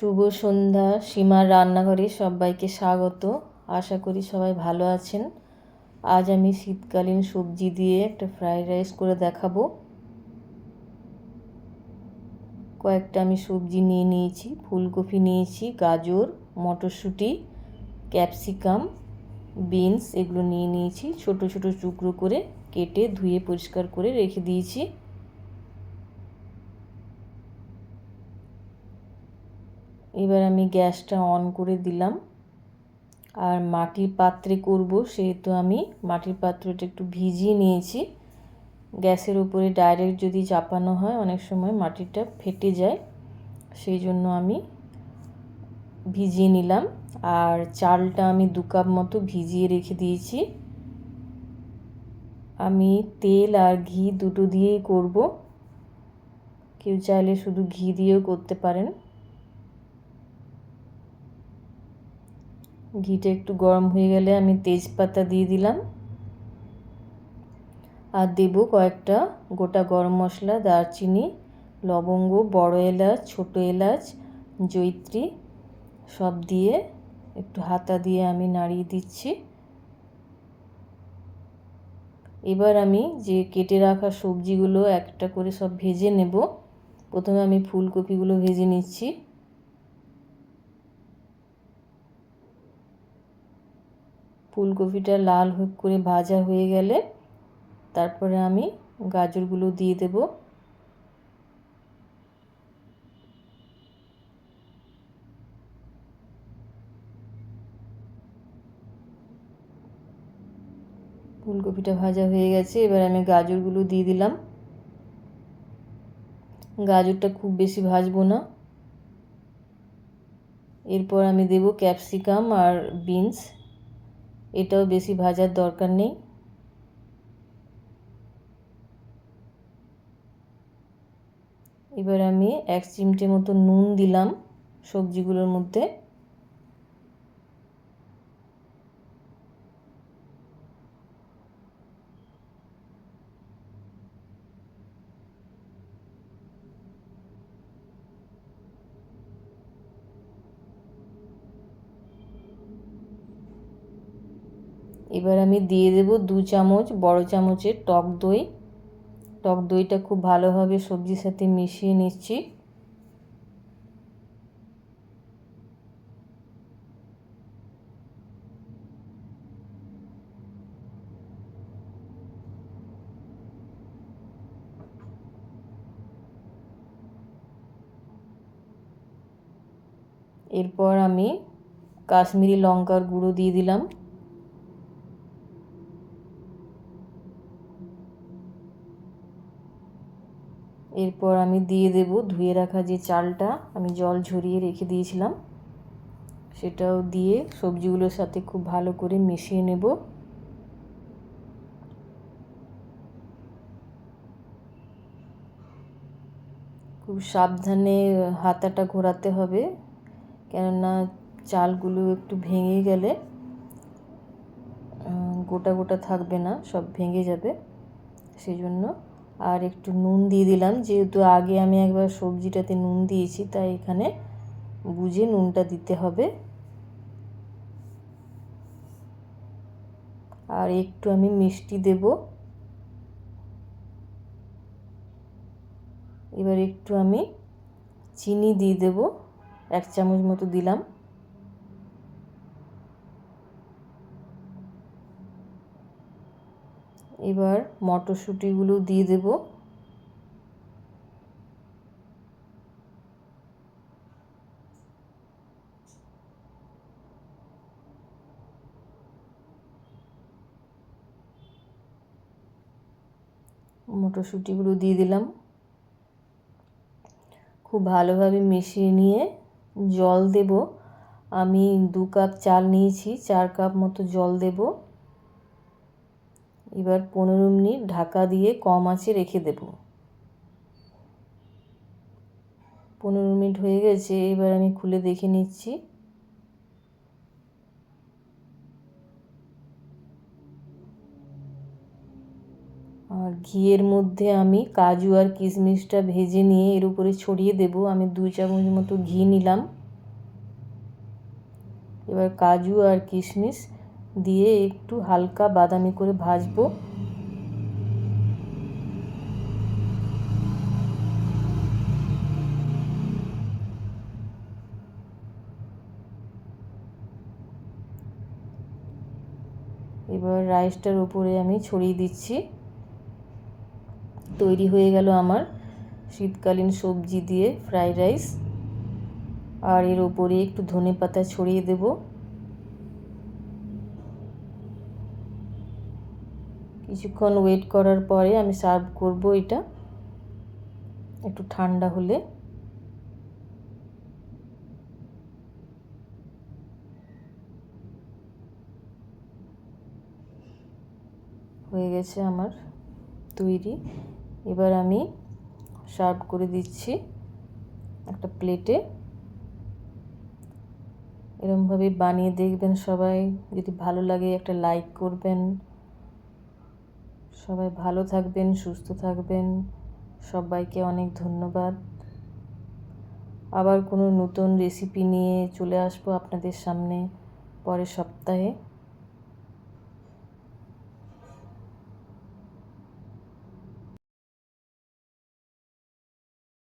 শুভ সন্ধ্যা, সীমার রান্নাঘরে সবাইকে স্বাগত। আশা করি সবাই ভালো আছেন। আজ আমি শীতকালীন সবজি দিয়ে একটা ফ্রাইড রাইস করে দেখাবো। কয়েকটা আমি সবজি নিয়ে নিয়েছি, ফুলকপি নিয়েছি, গাজর, মটরশুঁটি, ক্যাপসিকাম, বিনস এগুলো নিয়ে নিয়েছি। ছোট ছোট টুকরো করে কেটে ধুয়ে পরিষ্কার করে রেখে দিয়েছি। এবার আমি গ্যাসটা অন করে দিলাম। আর মাটির পাত্রে করব, সেহেতু আমি মাটির পাত্রটা একটু ভিজিয়ে নিয়েছি। গ্যাসের উপরে ডাইরেক্ট যদি চাপানো হয়, অনেক সময় মাটিটা ফেটে যায়। সেই জন্য আমি ভিজিয়ে নিলাম। আর চালটা আমি দু কাপ মতো ভিজিয়ে রেখে দিয়েছি। আমি তেল আর ঘি দুটো দিয়েই করব। কেউ চাইলে শুধু ঘি দিয়েও করতে পারেন। ঘিটা একটু গরম হয়ে গেলে আমি তেজপাতা দিয়ে দিলাম। আর দেব কয়েকটা গোটা গরম মশলা, দারচিনি, লবঙ্গ, বড় এলাচ, ছোট এলাচ জৈত্রী সব দিয়ে একটু হাতা দিয়ে আমি নাড়িয়ে দিচ্ছি। এবার আমি যে কেটে রাখা সবজিগুলো একটা করে সব ভেজে নেব। প্রথমে আমি ফুলকপিগুলো ভেজে নিচ্ছি। ফুলকপিটা লাল করে ভাজা হয়ে গেলে তারপরে আমি গাজরগুলো দিয়ে দেব। ফুলকপিটা ভাজা হয়ে গেছে, এবার আমি গাজরগুলো দিয়ে দিলাম। গাজরটা খুব বেশি ভাজবো না। এরপর আমি দেব ক্যাপসিকাম আর বিনস। এটাও বেশি ভাজার দরকার নেই। এবার আমি এক চিমটে মতো নুন দিলাম সবজিগুলোর মধ্যে। এবার আমি দিয়ে দেব দু চামচ বড় চামচের টক দই। টক দইটা খুব ভালোভাবে সবজির সাথে মিশিয়ে নিচ্ছি। এরপর আমি কাশ্মীরি লঙ্কার গুঁড়ো দিয়ে দিলাম। এরপর আমি দিয়ে দেব, ধুয়ে রাখা যে চালটা আমি জল ঝরিয়ে রেখে দিয়েছিলাম, সেটাও দিয়ে সবজিগুলোর সাথে খুব ভালো করে মিশিয়ে নেব। খুব সাবধানে হাতাটা ঘোরাতে হবে, কেননা চালগুলো একটু ভেঙে গেলে গোটা গোটা থাকবে না, সব ভেঙে যাবে সেই জন্য আর একটু নুন দিয়ে দিলাম। যেহেতু আগে আমি একবার সবজিটাতে নুন দিয়েছি, তাই এখানে বুঝে নুনটা দিতে হবে। আর একটু আমি মিষ্টি দেব। এবার একটু আমি চিনি দিয়ে দেব। এক চামচ মতো দিলাম। এবার মটরশুঁটিগুলো দিয়ে দেব। মটরশুঁটিগুলো দিয়ে দিলাম। খুব ভালোভাবে মিশিয়ে নিয়ে জল দেব। আমি দু কাপ চাল নিয়েছি, চার কাপ মতো জল দেবো। এবার পনেরো মিনিট ঢাকা দিয়ে কম আঁচে রেখে দেব। পনেরো মিনিট হয়ে গেছে, এবার আমি খুলে দেখে নিচ্ছি। আর ঘিয়ের মধ্যে আমি কাজু আর কিশমিশটা ভেজে নিয়ে এর উপরে ছড়িয়ে দেব। আমি দুই চামচ মতো ঘি নিলাম। এবার কাজু আর কিশমিশ দিয়ে একটু হালকা বাদামি করে ভাজবো। এবার রাইসটার উপরে আমি ছড়িয়ে দিচ্ছি। তৈরি হয়ে গেল আমার শীতকালীন সবজি দিয়ে ফ্রাইড রাইস। আর এর ওপরে একটু ধনে পাতা ছড়িয়ে দেব। কিছুক্ষণ ওয়েট করার পরে আমি সার্ভ করব এটা। একটু ঠান্ডা হলে। হয়ে গেছে আমার তৈরি। এবার আমি সার্ভ করে দিচ্ছি একটা প্লেটে এরমভাবে বানিয়ে দেখবেন সবাই। যদি ভালো লাগে একটা লাইক করবেন। সবাই ভালো থাকবেন, সুস্থ থাকবেন। সবাইকে অনেক ধন্যবাদ। আবার কোনো নতুন রেসিপি নিয়ে চলে আসব আপনাদের সামনে পরের সপ্তাহে।